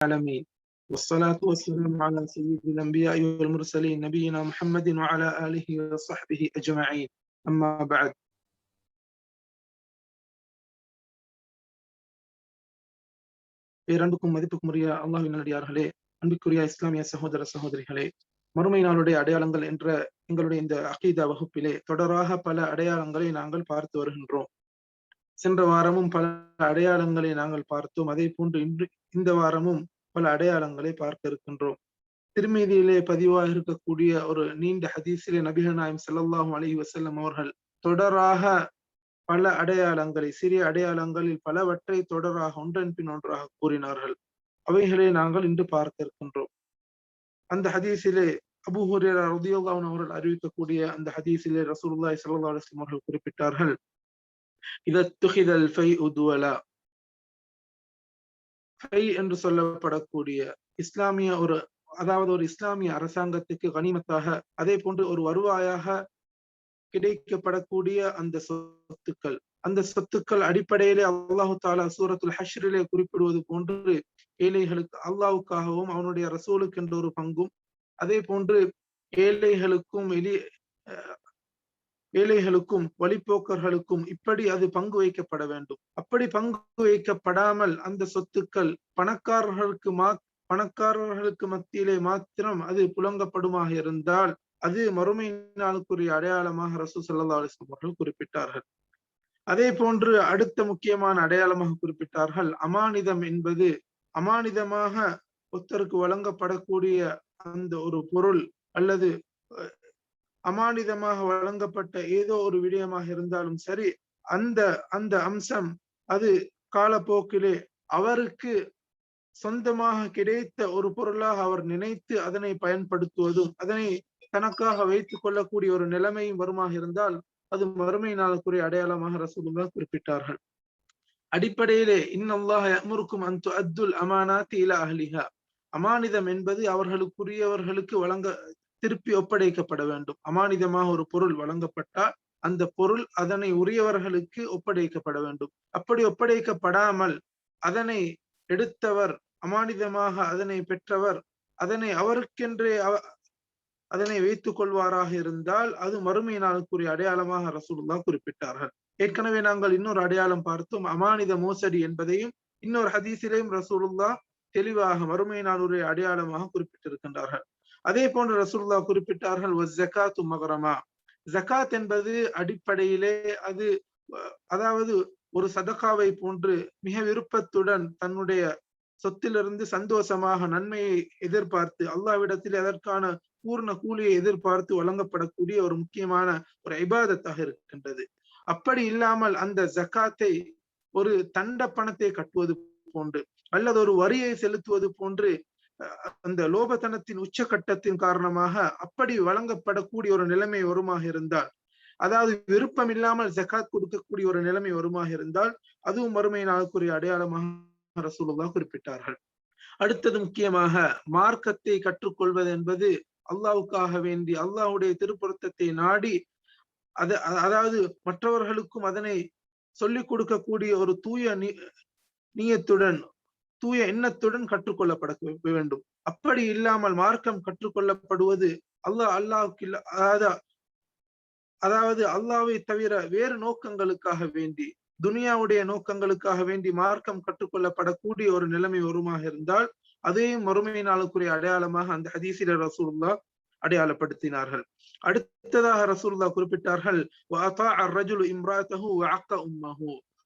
العالمين والصلاة والسلام على سيد الأنبياء والمرسلين نبينا محمد وعلى آله وصحبه أجمعين أما بعد பேரன்புக்கும் மதிப்புக்கும் உரிய அல்லாஹின் நல்லடியார்களே அன்பிற்குரிய இஸ்லாமிய சகோதர சகோதரிகளே மறுமை நாளுடைய அடையாளங்கள் என்ற எங்களுடைய இந்த அகீதா வகுப்பிலே தொடராக பல அடையாளங்களை நாங்கள் பார்த்து வருகின்றோம் சென்ற வாரமும் பல அடையாளங்களை நாங்கள் பார்த்தோம். அதே போன்று இன்று இந்த வாரமும் பல அடையாளங்களை பார்க்க இருக்கின்றோம். திருமீதியிலே பதிவாக இருக்கக்கூடிய ஒரு நீண்ட ஹதீஸிலே நபிகள் நாயம் செல்லல்லாஹும் அலி வசல்லம் அவர்கள் தொடராக பல அடையாளங்களை சிறிய அடையாளங்களில் பலவற்றை தொடராக ஒன்றன் பின் ஒன்றாக கூறினார்கள். அவைகளை நாங்கள் இன்று பார்க்க இருக்கின்றோம். அந்த ஹதீஸிலே அபு ஹுரேரா ரதியுல்லாஹன் அவர்கள் அறிவிக்கக்கூடிய அந்த ஹதீஸிலே ரசூல்லாய் சல்லா அலுவலம் அவர்கள் குறிப்பிட்டார்கள். இத துகிதல் ஃபை உதுவலா. ஃபை என்று சொல்லப்படக்கூடிய இஸ்லாமிய ஒரு அதாவது ஒரு இஸ்லாமிய அரசாங்கத்துக்கு கனிமத்தாக அதே போன்று ஒரு வருவாயாக கிடைக்கப்படக்கூடிய அந்த சொத்துக்கள். அந்த சொத்துக்கள் அடிப்படையிலே அல்லாஹு தாலா சூரத்துல் ஹஷ்ரிலே குறிப்பிடுவது போன்று ஏழைகளுக்கு அல்லாவுக்காகவும் அவனுடைய ரசூலுக்கு என்ற ஒரு பங்கும் அதே போன்று ஏழைகளுக்கும் எலி ஏழைகளுக்கும் வழிப்போக்கர்களுக்கும் இப்படி அது பங்கு வைக்கப்பட வேண்டும். அப்படி பங்கு வைக்கப்படாமல் அந்த சொத்துக்கள் பணக்காரர்களுக்கு மா பணக்காரர்களுக்கு மத்தியிலே மாத்திரம் அது புலங்கப்படுமாக இருந்தால் அது மறுமை நாளுக்குரிய அடையாளமாக ரசூ சல்லா அலிஸ்லாம் அவர்கள் குறிப்பிட்டார்கள். அதே போன்று அடுத்த முக்கியமான அடையாளமாக குறிப்பிட்டார்கள். அமானிதம் என்பது அமானிதமாக ஒருத்தருக்கு வழங்கப்படக்கூடிய அந்த ஒரு பொருள் அல்லது அமானிதமாக வழங்கப்பட்ட ஏதோ ஒரு விடயமாக இருந்தாலும் சரி அந்த அந்த அம்சம் அது காலப்போக்கிலே அவருக்கு சொந்தமாக கிடைத்த ஒரு பொருளாக அவர் நினைத்து அதனை பயன்படுத்துவதும் அதனை தனக்காக வைத்துக் கொள்ளக்கூடிய ஒரு நிலைமையும் வருமாக இருந்தால் அது மறுமை நாளுக்குரிய அடையாளமாக ரசூலுல்லா குறிப்பிட்டார்கள். அடிப்படையிலே இன்னல்லாக அமுருக்கும் அந்த அத்துல் அமானாத்தி இல அஹ்லிஹா. அமானிதம் என்பது அவர்களுக்குரியவர்களுக்கு வழங்க திருப்பி ஒப்படைக்கப்பட வேண்டும். அமானிதமாக ஒரு பொருள் வழங்கப்பட்டால் அந்த பொருள் அதனை உரியவர்களுக்கு ஒப்படைக்கப்பட வேண்டும். அப்படி ஒப்படைக்கப்படாமல் அதனை எடுத்தவர் அமானிதமாக அதனை பெற்றவர் அதனை அவருக்கென்றே அதனை வைத்துக் கொள்வாராக இருந்தால் அது மறுமை நாளுக்குரிய அடையாளமாக ரசூலுல்லா குறிப்பிட்டார்கள். ஏற்கனவே நாங்கள் இன்னொரு அடையாளம் பார்த்தோம் அமானித மோசடி என்பதையும் இன்னொரு ஹதீசிலையும் ரசூலுல்லா தெளிவாக மறுமை நாளுடைய அடையாளமாக குறிப்பிட்டிருக்கின்றார்கள். அதே போன்று ரசூல்லா குறிப்பிட்டார்கள் ஜக்காத்து மகரமா ஜக்காத் என்பது அடிப்படையிலே அது அதாவது ஒரு சதகாவை போன்று மிக விருப்பத்துடன் தன்னுடைய சொத்திலிருந்து சந்தோஷமாக நன்மையை எதிர்பார்த்து அல்லாவிடத்தில் அதற்கான பூர்ண கூலியை எதிர்பார்த்து வழங்கப்படக்கூடிய ஒரு முக்கியமான ஒரு ஐபாதத்தாக இருக்கின்றது. அப்படி இல்லாமல் அந்த ஜக்காத்தை ஒரு தண்ட பணத்தை கட்டுவது போன்று அல்லது ஒரு வரியை செலுத்துவது போன்று அந்த லோபத்தனத்தின் உச்சகட்டத்தின் காரணமாக அப்படி வழங்கப்படக்கூடிய ஒரு நிலைமை வருமாக இருந்தால் அதாவது விருப்பம் இல்லாமல் ஜக்காத் கொடுக்கக்கூடிய ஒரு நிலைமை வருமாக இருந்தால் அதுவும் மறுமை நாளுக்குரிய அடையாளமாக ரசூலுல்லா குறிப்பிட்டார்கள். அடுத்தது முக்கியமாக மார்க்கத்தை கற்றுக்கொள்வது என்பது அல்லாவுக்காக வேண்டி அல்லாஹுடைய திருப்பொருத்தத்தை நாடி அது அதாவது மற்றவர்களுக்கும் அதனை சொல்லிக் கொடுக்கக்கூடிய ஒரு தூய நீயத்துடன் தூய எண்ணத்துடன் கற்றுக்கொள்ளப்பட வேண்டும். அப்படி இல்லாமல் மார்க்கம் கற்றுக்கொள்ளப்படுவது அல்லாஹ் அல்லாவுக்கு அதாவது அதாவது அல்லாவை தவிர வேறு நோக்கங்களுக்காக வேண்டி துனியாவுடைய நோக்கங்களுக்காக வேண்டி மார்க்கம் கற்றுக்கொள்ளப்படக்கூடிய ஒரு நிலைமை வருமாக இருந்தால் அதையும் மறுமை நாளுக்குரிய அடையாளமாக அந்த ஹதீசில ரசூல்லா அடையாளப்படுத்தினார்கள். அடுத்ததாக ரசூல்லா குறிப்பிட்டார்கள்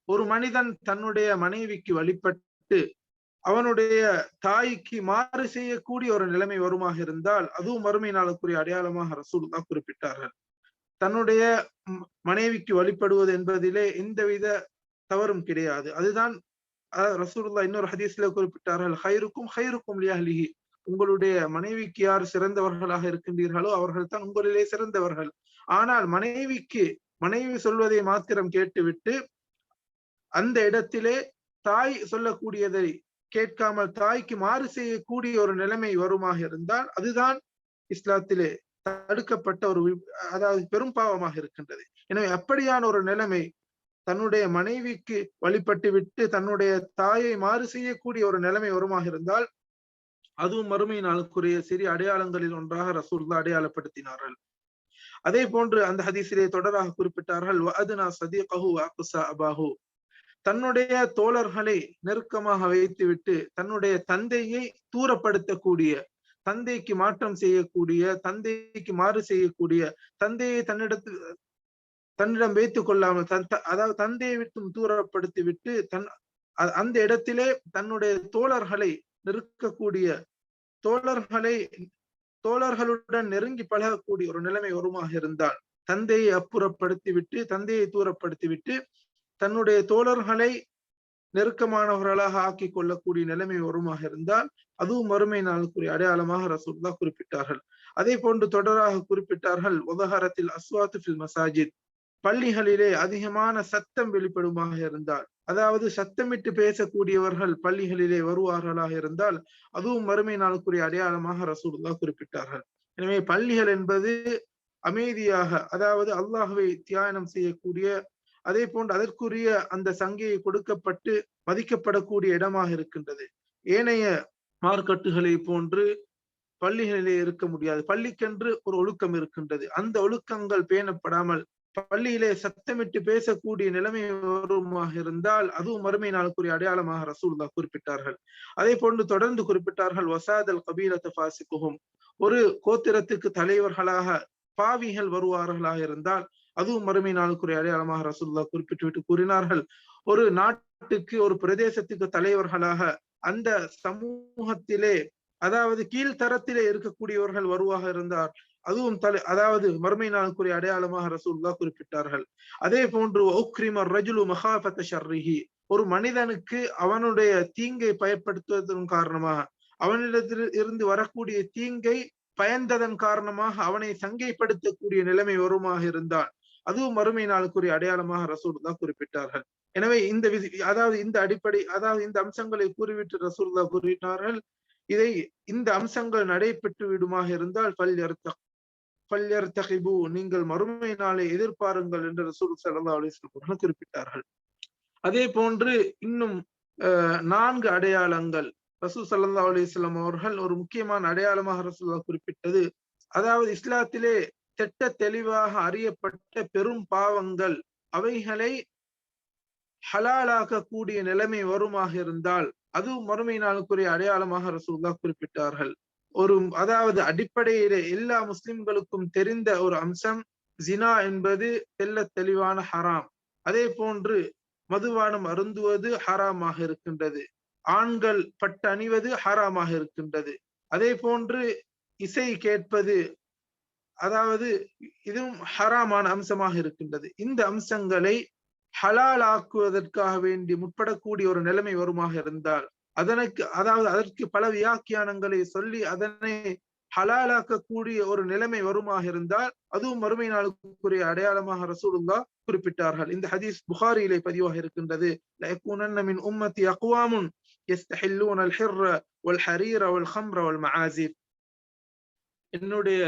ஒரு மனிதன் தன்னுடைய மனைவிக்கு வழிபட்டு அவனுடைய தாய்க்கு மாறு செய்யக்கூடிய ஒரு நிலைமை வருமாக இருந்தால் அதுவும் மறுமை நாளுக்குரிய அடையாளமாக ரசூல்லா குறிப்பிட்டார்கள். தன்னுடைய மனைவிக்கு வழிபடுவது என்பதிலே எந்தவித தவறும் கிடையாது. அதுதான் ரசூல்லா இன்னொரு ஹதீஸ்ல குறிப்பிட்டார்கள் ஹைருக்கும் ஹைருக்கும் லியாஹ்லிஹி உங்களுடைய மனைவிக்கு யார் சிறந்தவர்களாக இருக்கின்றீர்களோ அவர்கள் தான் உங்களிலே சிறந்தவர்கள். ஆனால் மனைவிக்கு மனைவி சொல்வதை மாத்திரம் கேட்டுவிட்டு அந்த இடத்திலே தாய் சொல்லக்கூடியதை கேட்காமல் தாய்க்கு மாறு செய்யக்கூடிய ஒரு நிலைமை வருமாக இருந்தால் அதுதான் இஸ்லாத்திலே தடுக்கப்பட்ட ஒரு அதாவது பெரும் பாவமாக இருக்கின்றது. எனவே அப்படியான ஒரு நிலைமை தன்னுடைய மனைவிக்கு வழிபட்டு விட்டு தன்னுடைய தாயை மாறு செய்யக்கூடிய ஒரு நிலைமை வருமாக இருந்தால் அதுவும் மறுமை நாளுக்குரிய சிறிய அடையாளங்களில் ஒன்றாக ரசூல்லா அடையாளப்படுத்தினார்கள். அதே போன்று அந்த ஹதீசிலே தொடராக குறிப்பிட்டார்கள் வஅதுனா சதீகஹு வஅக்ஸா அபாஹு. தன்னுடைய தோழர்களை நெருக்கமாக வைத்துவிட்டு தன்னுடைய தந்தையை தூரப்படுத்தக்கூடிய தந்தைக்கு மாற்றம் செய்யக்கூடிய தந்தைக்கு மாறு செய்யக்கூடிய தந்தையை தன்னிடத்து தன்னிடம் வைத்துக் கொள்ளாமல் தன் அதாவது தந்தையை விட்டும் தூரப்படுத்தி விட்டு தன் அந்த இடத்திலே தன்னுடைய தோழர்களை நெருக்கக்கூடிய தோழர்களை தோழர்களுடன் நெருங்கி பழகக்கூடிய ஒரு நிலைமை வருமாக இருந்தால் தந்தையை அப்புறப்படுத்தி விட்டு தந்தையை தூரப்படுத்தி விட்டு தன்னுடைய தோழர்களை நெருக்கமானவர்களாக ஆக்கி கொள்ளக்கூடிய நிலைமை வருமாக இருந்தால் அதுவும் மறுமை நாளுக்குரிய அடையாளமாக ரசூல்லா குறிப்பிட்டார்கள். அதே போன்று தொடராக குறிப்பிட்டார்கள் உதகாரத்தில் அஸ்வாத்து ஃபில் மசாஜித். பள்ளிகளிலே அதிகமான சத்தம் வெளிப்படுமாக இருந்தால் அதாவது சத்தமிட்டு பேசக்கூடியவர்கள் பள்ளிகளிலே வருவார்களாக இருந்தால் அதுவும் மறுமை நாளுக்குரிய அடையாளமாக ரசூல்லா குறிப்பிட்டார்கள். எனவே பள்ளிகள் என்பது அமைதியாக அதாவது அல்லாஹுவை தியானம் செய்யக்கூடிய அதே போன்று அதற்குரிய அந்த சங்கையை கொடுக்கப்பட்டு மதிக்கப்படக்கூடிய இடமாக இருக்கின்றது. ஏனைய மார்க்கட்டுகளை போன்று பள்ளிகளிலே இருக்க முடியாது. பள்ளிக்கென்று ஒரு ஒழுக்கம் இருக்கின்றது. அந்த ஒழுக்கங்கள் பேணப்படாமல் பள்ளியிலே சத்தமிட்டு பேசக்கூடிய நிலைமை வருமாக இருந்தால் அதுவும் மறுமை நாளுக்குரிய அடையாளமாக ரசூல்லா குறிப்பிட்டார்கள். அதே போன்று தொடர்ந்து குறிப்பிட்டார்கள் வசாதல் கபீலத்து பாசிக்குகும் ஒரு கோத்திரத்துக்கு தலைவர்களாக பாவிகள் வருவார்களாக இருந்தால் அதுவும் மறுமை நாளுக்குரிய அடையாளமாக ரசூல்லா குறிப்பிட்டு விட்டு கூறினார்கள். ஒரு நாட்டுக்கு ஒரு பிரதேசத்துக்கு தலைவர்களாக அந்த சமூகத்திலே அதாவது கீழ்த்தரத்திலே இருக்கக்கூடியவர்கள் வருவாக இருந்தார். அதுவும் தலை அதாவது மறுமை நாளுக்குரிய அடையாளமாக ரசூல்லா குறிப்பிட்டார்கள். அதே போன்று ஒக்ரிமர் ரஜுலு மகாபத்த ஷர்ரிஹி. ஒரு மனிதனுக்கு அவனுடைய தீங்கை பயன்படுத்துவதன் காரணமாக அவனிடத்தில் இருந்து வரக்கூடிய தீங்கை பயந்ததன் காரணமாக அவனை சங்கைப்படுத்தக்கூடிய நிலைமை வருமாக இருந்தால் அதுவும் மறுமை நாளுக்குரிய அடையாளமாக ரசூல்லா குறிப்பிட்டார்கள். எனவே இந்த விதி அதாவது இந்த அடிப்படை அதாவது இந்த அம்சங்களை கூறிவிட்டு ரசூல்லா கூறினார்கள் இதை இந்த அம்சங்கள் நடைபெற்று விடுமாக இருந்தால் பல் பல்யர்த்தகிபு நீங்கள் மறுமை நாளை எதிர்பாருங்கள் என்று ரசூல் சல்லா அலிஸ்லாம் குறிப்பிட்டார்கள். அதே போன்று இன்னும் நான்கு அடையாளங்கள். ரசூல் சல்லா அலிஸ்லாம் அவர்கள் ஒரு முக்கியமான அடையாளமாக ரசூல்லா குறிப்பிட்டது. அதாவது இஸ்லாத்திலே திட்ட தெளிவாக அறியப்பட்ட பெரும் பாவங்கள் அவைகளை கூடிய நிலைமை வருமாக இருந்தால் அதுவும் மறுமை நாளுக்குரிய அடையாளமாக ரசூல்லா குறிப்பிட்டார்கள். ஒரு அதாவது அடிப்படையிலே எல்லா முஸ்லிம்களுக்கும் தெரிந்த ஒரு அம்சம் ஜினா என்பது தெல்ல தெளிவான ஹராம். அதே போன்று மதுவானம் அருந்துவது ஹராமாக இருக்கின்றது. ஆண்கள் பட்டு அணிவது ஹராமாக இருக்கின்றது. அதே போன்று இசை கேட்பது அதாவது இதுவும் ஹராமான அம்சமாக இருக்கின்றது. இந்த அம்சங்களை ஹலால் ஆக்குவதற்காக வேண்டி முற்படக்கூடிய ஒரு நிலைமை வருமாக இருந்தால் அதனுக்கு அதாவது அதற்கு பல வியாக்கியானங்களை சொல்லி அதனை ஹலாலாக்கக்கூடிய ஒரு நிலைமை வருமாக இருந்தால் அதுவும் மறுமை நாளுக்குரிய அடையாளமாக ரசூலுல்லா குறிப்பிட்டார்கள். இந்த ஹதீஸ் புகாரியிலே பதிவாக இருக்கின்றது. லயக்கூனன் உம்மத்தி அக்வாமுன் என்னுடைய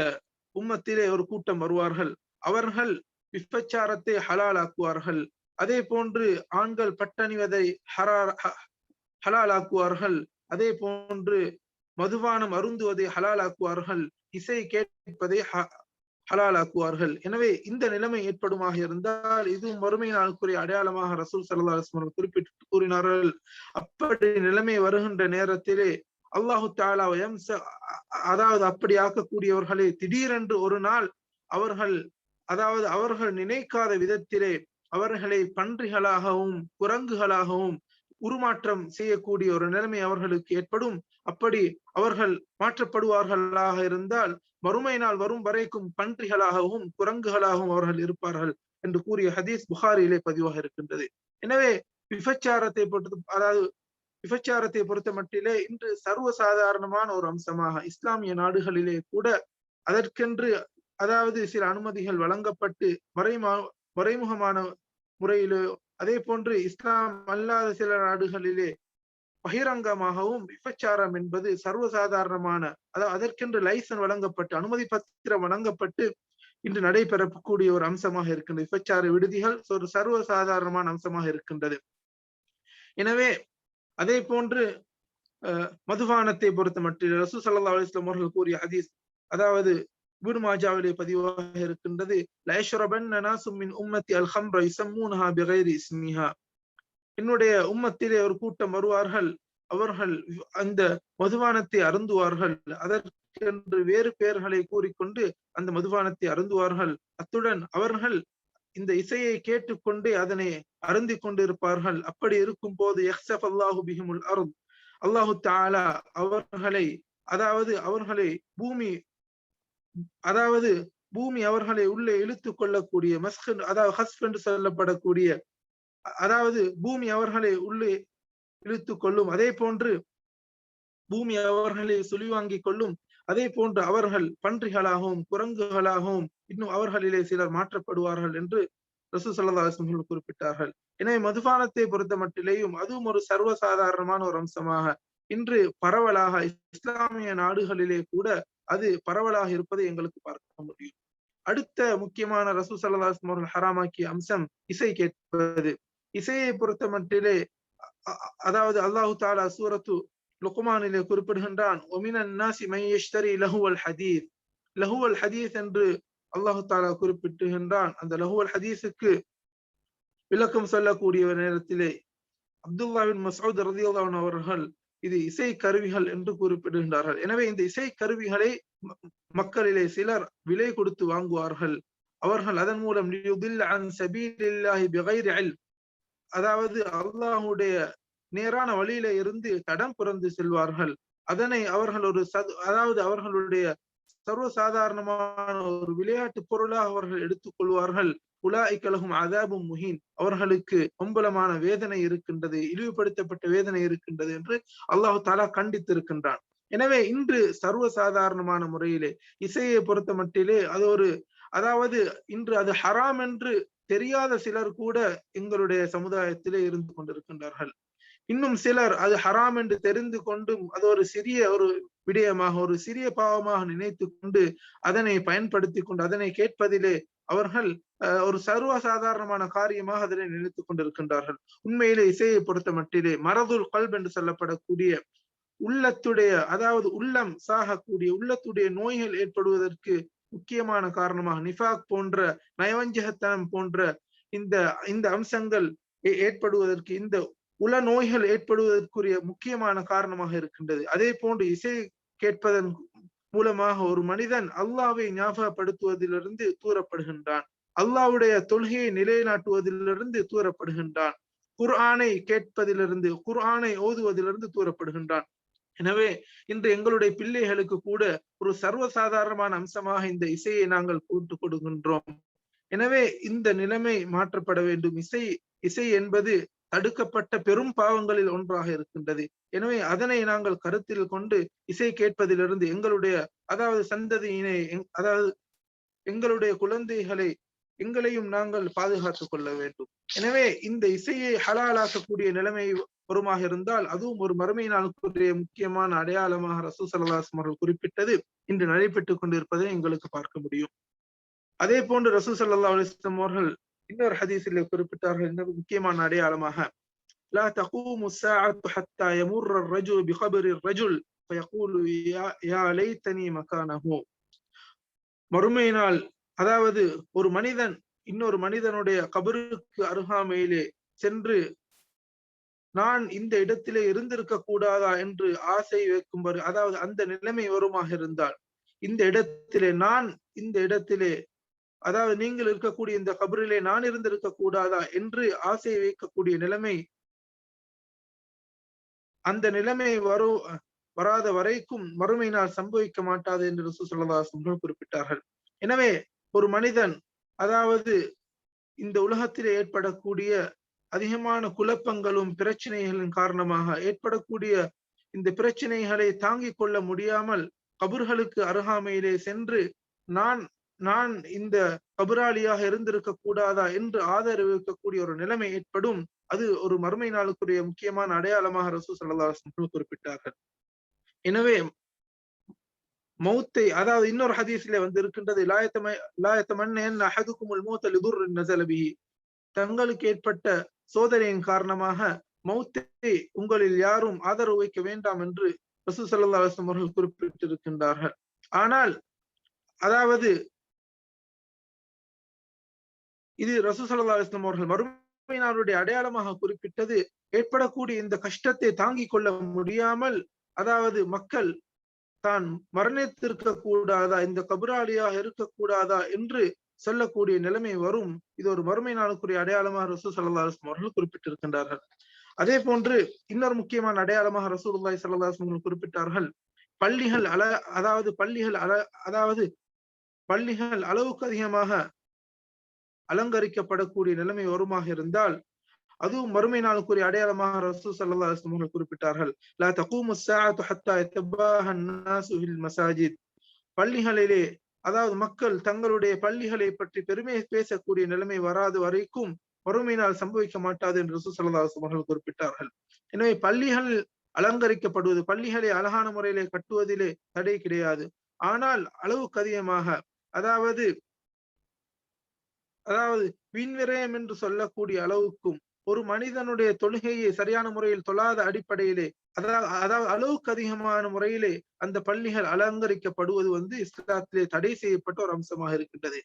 உம்மத்திலே ஒரு கூட்டம் வருவார்கள். அவர்கள் விபச்சாரத்தை ஹலாலாக்குவார்கள். அதே போன்று ஆண்கள் பட்டணிவதை ஹலாலாக்குவார்கள். அதே போன்று மதுபானம் அருந்துவதை ஹலாலாக்குவார்கள். இசை கேட்பதை ஹலாலாக்குவார்கள். எனவே இந்த நிலைமை ஏற்படுமாக இருந்தால் இதுவும் வறுமை நாளுக்குரிய அடையாளமாக ரசூல் சல்லா அலுவலம் குறிப்பிட்டு கூறினார்கள். அப்படி நிலைமை வருகின்ற நேரத்திலே அல்லாஹு தாலா அதாவது அப்படி ஆக்கக்கூடியவர்களே திடீரென்று ஒரு நாள் அவர்கள் அதாவது அவர்கள் நினைக்காத விதத்திலே அவர்களை பன்றிகளாகவும் குரங்குகளாகவும் உருமாற்றம் செய்யக்கூடிய ஒரு நிலைமை அவர்களுக்கு ஏற்படும். அப்படி அவர்கள் மாற்றப்படுவார்களாக இருந்தால் மறுமை நாள் வரும் வரைக்கும் பன்றிகளாகவும் குரங்குகளாகவும் அவர்கள் இருப்பார்கள் என்று கூறிய ஹதீஸ் புகாரியிலே பதிவாக இருக்கின்றது. எனவே விபச்சாரத்தை பொறுத்து அதாவது விபச்சாரத்தை பொறுத்த மட்டிலே இன்று சர்வசாதாரணமான ஒரு அம்சமாக இஸ்லாமிய நாடுகளிலே கூட அதற்கென்று அதாவது சில அனுமதிகள் வழங்கப்பட்டு மறைமா மறைமுகமான முறையிலோ அதே போன்று இஸ்லாம் அல்லாத சில நாடுகளிலே பகிரங்கமாகவும் விபச்சாரம் என்பது சர்வசாதாரணமான அதாவது அதற்கென்று லைசன் வழங்கப்பட்டு அனுமதி பத்திரம் வழங்கப்பட்டு இன்று நடைபெறக்கூடிய ஒரு அம்சமாக இருக்கின்றது. விபச்சார விடுதிகள் ஒரு சர்வசாதாரணமான அம்சமாக இருக்கின்றது. எனவே அதே போன்று மதுபானத்தை பொறுத்த மட்டில் ரசூ சல்லா அலிஸ்லாம் அவர்கள் கூறிய ஹதீஸ் அதாவது இபுன் மாஜாவிலே பதிவாக இருக்கின்றது லயஷ்ரபன்ன நாசும் உம்மத்தி அல் ஹம்ர யுஸம்மூனஹா பிகைரி இஸ்மிஹா. என்னுடைய உம்மத்திலே ஒரு கூட்டம் வருவார்கள் அவர்கள் அந்த மதுபானத்தை அருந்துவார்கள் அதற்கென்று வேறு பெயர்களை கூறிக்கொண்டு அந்த மதுபானத்தை அருந்துவார்கள். அத்துடன் அவர்கள் இந்த இசையை கேட்டுக்கொண்டு அதனை அருந்தி கொண்டிருப்பார்கள். அப்படி இருக்கும் போது எக்ஸப் அல்லாஹு பிஹிமுல் அருள் அல்லாஹு தாலா அவர்களை அதாவது அவர்களை பூமி அதாவது பூமி அவர்களை உள்ளே இழுத்து கொள்ளக்கூடிய மஸ்கன் அதாவது ஹஸ்ப் என்று சொல்லப்படக்கூடிய அதாவது பூமி அவர்களை உள்ளே இழுத்து கொள்ளும். அதே போன்று பூமி அவர்களை சுழிவாங்கிக் கொள்ளும். அதே போன்று அவர்கள் பன்றிகளாகவும் குரங்குகளாகவும் இன்னும் அவர்களிலே சிலர் மாற்றப்படுவார்கள் என்று ரசூ சல்லாஹர்கள் குறிப்பிட்டார்கள். எனவே மதுபானத்தை பொறுத்த மட்டிலேயும் அதுவும் ஒரு சர்வசாதாரணமான ஒரு அம்சமாக. இன்று பரவலாக இஸ்லாமிய நாடுகளிலே கூட அது பரவலாக இருப்பதை எங்களுக்கு பார்க்க முடியும். அடுத்த முக்கியமான ரசூ சல்லாஸ்லம் அவர்கள் ஹராமாக்கிய அம்சம் இசை கேட்பது. இசையை பொறுத்த மட்டிலே அதாவது அல்லாஹு தாலா சூரத்து லுக்குமானிலே குறிப்பிடுகின்றான் லஹுவல் ஹதீஸ் லஹுவல் ஹதீஸ் என்று அல்லாஹு தாலா குறிப்பிட்டுகின்றான். அந்த லஹுவல் ஹதீஸுக்கு விளக்கம் சொல்லக்கூடிய நேரத்திலே அப்துல்லாவின் மசூத் ரதியுல்லான் அவர்கள் இது இசை கருவிகள் என்று குறிப்பிடுகின்றார்கள். எனவே இந்த இசை கருவிகளை மக்களிலே சிலர் விலை கொடுத்து வாங்குவார்கள். அவர்கள் அதன் மூலம் அதாவது அல்லாஹுடைய நேரான வழியில இருந்து தடம் புறந்து செல்வார்கள். அதனை அவர்கள் ஒரு சது அதாவது அவர்களுடைய சர்வசாதாரணமான ஒரு விளையாட்டு பொருளாக அவர்கள் எடுத்துக் கொள்வார்கள். உலாய்க்கலகும் அதாபும் முஹீன். அவர்களுக்கு ஒம்பலமான வேதனை இருக்கின்றது இழிவுபடுத்தப்பட்ட வேதனை இருக்கின்றது என்று அல்லாஹு தாலா கண்டித்திருக்கின்றான். எனவே இன்று சர்வசாதாரணமான முறையிலே இசையை பொறுத்த மட்டிலே அது ஒரு அதாவது இன்று அது ஹராம் என்று தெரியாத சிலர் கூட எங்களுடைய சமுதாயத்திலே இருந்து கொண்டிருக்கின்றார்கள். இன்னும் சிலர் அது ஹராம் என்று தெரிந்து கொண்டும் அது ஒரு சிறிய ஒரு விடயமாக ஒரு சிறிய பாவமாக நினைத்து கொண்டு அதனை பயன்படுத்தி கொண்டு அதனை கேட்பதிலே அவர்கள் ஒரு சர்வசாதாரணமான காரியமாக அதனை நினைத்துக் கொண்டிருக்கின்றார்கள். உண்மையிலே இசையை பொறுத்த மட்டிலே மரதுல் கல்ப் என்று சொல்லப்படக்கூடிய உள்ளத்துடைய அதாவது உள்ளம் சாகக்கூடிய உள்ளத்துடைய நோய்கள் ஏற்படுவதற்கு முக்கியமான காரணமாக நிஃபாக் போன்ற நயவஞ்சகத்தனம் போன்ற இந்த இந்த அம்சங்கள் ஏற்படுவதற்கு இந்த உல நோய்கள் ஏற்படுவதற்குரிய முக்கியமான காரணமாக இருக்கின்றது. அதே போன்று இசை கேட்பதன் மூலமாக ஒரு மனிதன் அல்லாவை ஞாபகப்படுத்துவதிலிருந்து தூரப்படுகின்றான். அல்லாவுடைய தொழுகையை நிலைநாட்டுவதிலிருந்து தூரப்படுகின்றான். குர்ஆனை கேட்பதிலிருந்து குர்ஆனை ஓதுவதிலிருந்து தூரப்படுகின்றான். எனவே இன்று எங்களுடைய பிள்ளைகளுக்கு கூட ஒரு சர்வசாதாரணமான அம்சமாக இந்த இசையை நாங்கள் கூட்டு கொடுக்கின்றோம். எனவே இந்த நிலைமை மாற்றப்பட வேண்டும். இசை இசை என்பது தடுக்கப்பட்ட பெரும் பாவங்களில் ஒன்றாக இருக்கின்றது. எனவே அதனை நாங்கள் கருத்தில் கொண்டு இசை கேட்பதிலிருந்து எங்களுடைய அதாவது சந்ததியினை அதாவது எங்களுடைய குழந்தைகளை எங்களையும் நாங்கள் பாதுகாத்துக் கொள்ள வேண்டும். எனவே இந்த இசையை ஹலாலாக்கக்கூடிய நிலைமை வருமாக இருந்தால் அதுவும் ஒரு மறுமை நாளுக்குரிய முக்கியமான அடையாளமாக ரசூ சல்லாஸ்லம் அவர்கள் குறிப்பிட்டது. இன்று நடைபெற்றுக் கொண்டிருப்பதை எங்களுக்கு பார்க்க முடியும். அதே போன்று ரசூ சல்லா அலிஸ்லாம் அவர்கள் இன்னொரு ஹதீஸில் குறிப்பிட்டார்கள் இன்னொரு முக்கியமான அடையாளமாக لا تقوم الساعة حتى يمر الرجل بخبر الرجل فيقول يا, يا ليتني مكانه மறுமையினால் அதாவது ஒரு மனிதன் இன்னொரு மனிதனுடைய கபருக்கு அருகாமையிலே சென்று நான் இந்த இடத்திலே இருந்திருக்க கூடாதா என்று ஆசை வைக்கும்படி அதாவது அந்த நிலைமை வருமாக இருந்தால் இந்த இடத்திலே நான் இந்த இடத்திலே அதாவது நீங்கள் இருக்கக்கூடிய இந்த கபரிலே நான் இருந்திருக்க கூடாதா என்று ஆசை வைக்கக்கூடிய நிலைமை அந்த நிலைமை வரும் வராத வரைக்கும் மறுமை நாள் சம்பவிக்க மாட்டாது என்று சுசலதாசங்கள் குறிப்பிட்டார்கள். எனவே ஒரு மனிதன் அதாவது இந்த உலகத்தில் ஏற்படக்கூடிய அதிகமான குழப்பங்களும் பிரச்சனைகளின் காரணமாக ஏற்படக்கூடிய இந்த பிரச்சனைகளை தாங்கிக் கொள்ள முடியாமல் கபர்களுக்கு அருகாமையிலே சென்று நான் நான் இந்த கபராளியாக இருந்திருக்க கூடாதா என்று ஆதரவிக்கக்கூடிய ஒரு நிலைமை ஏற்படும் அது ஒரு மறுமை நாளுக்குரிய முக்கியமான அடையாளமாக ரசூ சல்லாஹ் குறிப்பிட்டார்கள். எனவே மௌத்தை அதாவது இன்னொரு ஹதீஸ்ல வந்து இருக்கின்றது தங்களுக்கு ஏற்பட்ட சோதனையின் காரணமாக மௌத்தை உங்களில் யாரும் ஆதரவு வைக்க வேண்டாம் என்று ரசூ சல்லா அலுவலம் அவர்கள் குறிப்பிட்டிருக்கின்றார்கள். ஆனால் அதாவது இது ரசு சல்லா அலுவலம் அவர்கள் மறுமையினாருடைய அடையாளமாக குறிப்பிட்டது. ஏற்படக்கூடிய இந்த கஷ்டத்தை தாங்கிக் கொள்ள முடியாமல் அதாவது மக்கள் தான் மரணித்திருக்க கூடாதா இந்த கபுராளியாக இருக்கக்கூடாதா என்று சொல்லக்கூடிய நிலைமை வரும். இது ஒரு மறுமை நாளுக்குரிய அடையாளமாக ரசூ சல்லா அலுவலம் அவர்கள் குறிப்பிட்டிருக்கின்றார்கள். அதே போன்று இன்னொரு முக்கியமான அடையாளமாக ரசூலுல்லாய் அவர்கள் குறிப்பிட்டார்கள். பள்ளிகள் அல அதாவது பள்ளிகள் அல அதாவது பள்ளிகள் அளவுக்கு அதிகமாக அலங்கரிக்கப்படக்கூடிய நிலைமை வருமாக இருந்தால் அதுவும் மறுமை நாளுக்குரிய அடையாளமாக ரசூ சல்லா அவர்கள் குறிப்பிட்டார்கள். லா தகூமு மசாஜித் பள்ளிகளிலே அதாவது மக்கள் தங்களுடைய பள்ளிகளை பற்றி பெருமை பேசக்கூடிய நிலைமை வராது வரைக்கும் வறுமையினால் சம்பவிக்க மாட்டாது என்று ரசூ சல்லா அவர்கள் குறிப்பிட்டார்கள். எனவே பள்ளிகள் அலங்கரிக்கப்படுவது பள்ளிகளை அழகான முறையிலே கட்டுவதிலே தடை கிடையாது. ஆனால் அளவுக்கு அதிகமாக அதாவது அதாவது வீண்விரயம் என்று சொல்லக்கூடிய அளவுக்கும் ஒரு மனிதனுடைய தொழுகையை சரியான முறையில் தொழாத அடிப்படையிலே அதாவது அதாவது அளவுக்கு அதிகமான முறையிலே அந்த பள்ளிகள் அலங்கரிக்கப்படுவது வந்து இஸ்லாத்திலே தடை செய்யப்பட்ட ஒரு அம்சமாக இருக்கின்றது.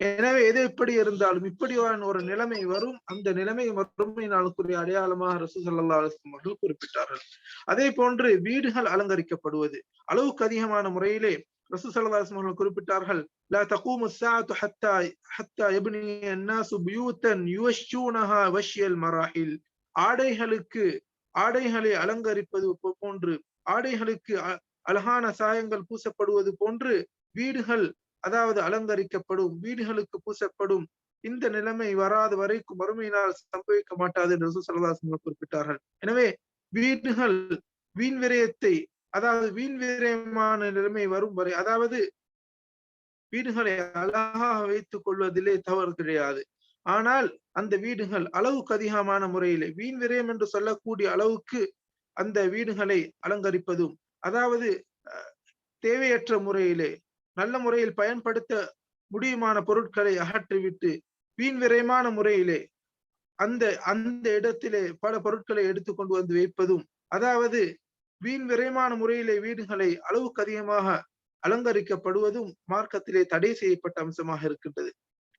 எனவே எது எப்படி இருந்தாலும் இப்படியான ஒரு நிலைமை வரும். அந்த நிலைமை மறுமை நாளுக்குரிய அடையாளமாக ரசூ சல்லா அலுவலம் அவர்கள் குறிப்பிட்டார்கள். அதே போன்று வீடுகள் அலங்கரிக்கப்படுவது அளவுக்கு அதிகமான முறையிலே ரசூசல்லாஸ்மர்கள் குறிப்பிட்டார்கள் லா தகூமு சாத்து ஹத்தா ஹத்தா எபினி அன்னாசு பியூத்தன் யுவஷூனஹா வஷியல் மராஹில். ஆடைகளுக்கு ஆடைகளை அலங்கரிப்பது போன்று ஆடைகளுக்கு அழகான சாயங்கள் பூசப்படுவது போன்று வீடுகள் அதாவது அலங்கரிக்கப்படும் வீடுகளுக்கு பூசப்படும் இந்த நிலைமை வராத வரைக்கும் வறுமையினால் சம்பவிக்க மாட்டாது என்று ரசூசல்லாஸ்மர்கள் குறிப்பிட்டார்கள். எனவே வீடுகள் வீண் விரயத்தை அதாவது வீண் விரயமான நிலைமை வரும் வரை அதாவது வீடுகளை அழகாக வைத்துக் கொள்வதிலே தவறு கிடையாது. ஆனால் அந்த வீடுகள் அளவுக்கு அதிகமான முறையிலே வீண் விரயம் என்று சொல்லக்கூடிய அளவுக்கு அந்த வீடுகளை அலங்கரிப்பதும் அதாவது தேவையற்ற முறையிலே நல்ல முறையில் பயன்படுத்த முடியுமான பொருட்களை அகற்றிவிட்டு வீண் விரயமான முறையிலே அந்த அந்த இடத்திலே பல பொருட்களை எடுத்துக்கொண்டு வந்து வைப்பதும் அதாவது வீண் விரைமான முறையிலே வீடுகளை அளவுக்கு அதிகமாக அலங்கரிக்கப்படுவதும் மார்க்கத்திலே தடை செய்யப்பட்ட அம்சமாக இருக்கின்றது.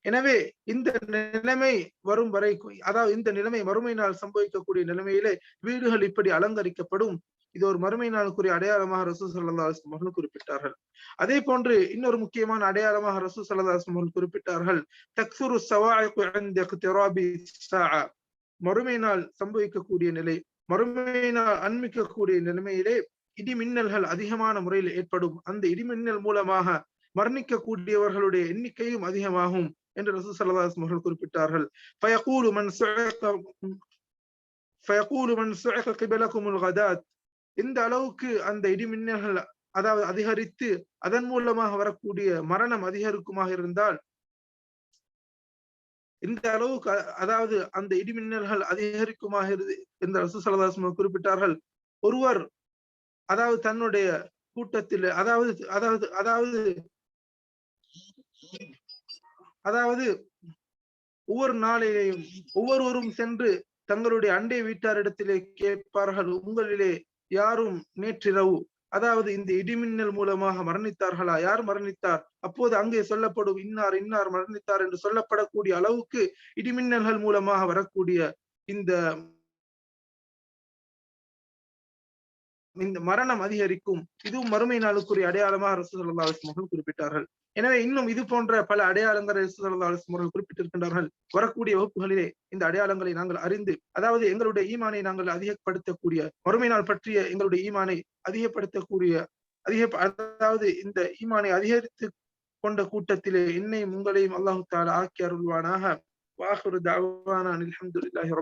எனவே இந்த நிலைமை வரும் வரைக்கும் அதாவது இந்த நிலைமை மறுமையினால் சம்பவிக்கக்கூடிய நிலைமையிலே வீடுகள் இப்படி அலங்கரிக்கப்படும். இது ஒரு மறுமை நாளுக்குரிய அடையாளமாக ரசூ சல்லா அவர்கள் குறிப்பிட்டார்கள். அதே போன்று இன்னொரு முக்கியமான அடையாளமாக ரசூ சல்லா அவர்கள் குறிப்பிட்டார்கள். தக்சுரு மறுமை நாள் சம்பவிக்கக்கூடிய நிலை மறுமையை நாள் அண்மிக்கக்கூடிய நிலைமையிலே இடி மின்னல்கள் அதிகமான முறையில் ஏற்படும். அந்த இடிமின்னல் மூலமாக மரணிக்கக்கூடியவர்களுடைய எண்ணிக்கையும் அதிகமாகும் என்று ரசூ சல்லாஸ் அவர்கள் குறிப்பிட்டார்கள். ஃபயகூலு மன் ஃபயகூலு மன் கிபலகுமுல் கதாத். இந்த அளவுக்கு அந்த இடிமின்னல்கள் அதாவது அதிகரித்து அதன் மூலமாக வரக்கூடிய மரணம் அதிகரிக்குமாக இருந்தால் இந்த அளவுக்கு அதாவது அந்த இடிமின்னல்கள் அதிகரிக்குமாக என்று ரசூ குறிப்பிட்டார்கள். ஒருவர் அதாவது தன்னுடைய கூட்டத்தில் அதாவது அதாவது அதாவது அதாவது ஒவ்வொரு நாளிலேயும் ஒவ்வொருவரும் சென்று தங்களுடைய அண்டை வீட்டாரிடத்திலே கேட்பார்கள் உங்களிலே யாரும் நேற்றிரவு அதாவது இந்த இடிமின்னல் மூலமாக மரணித்தார்களா? யார் மரணித்தார்? அப்போது அங்கே சொல்லப்படும் இன்னார் இன்னார் மரணித்தார் என்று சொல்லப்படக்கூடிய அளவுக்கு இடிமின்னல்கள் மூலமாக வரக்கூடிய இந்த இந்த மரணம் அதிகரிக்கும். இதுவும் மறுமை நாளுக்குரிய அடையாளமாக அரசு சல்லா அவர்கள் குறிப்பிட்டார்கள். எனவே இன்னும் இது போன்ற பல அடையாளங்களை அரசு அவர்கள் குறிப்பிட்டிருக்கின்றார்கள். வரக்கூடிய வகுப்புகளிலே இந்த அடையாளங்களை நாங்கள் அறிந்து அதாவது எங்களுடைய ஈமானை நாங்கள் அதிகப்படுத்தக்கூடிய மறுமை நாள் பற்றிய எங்களுடைய ஈமானை அதிகப்படுத்தக்கூடிய அதிக அதாவது இந்த ஈமானை அதிகரித்து கொண்ட கூட்டத்திலே என்னையும் உங்களையும் அல்லாஹு தாலா ஆக்கி அருள்வானாக. வாஹுரு தாவானா அலமதுல்லாஹி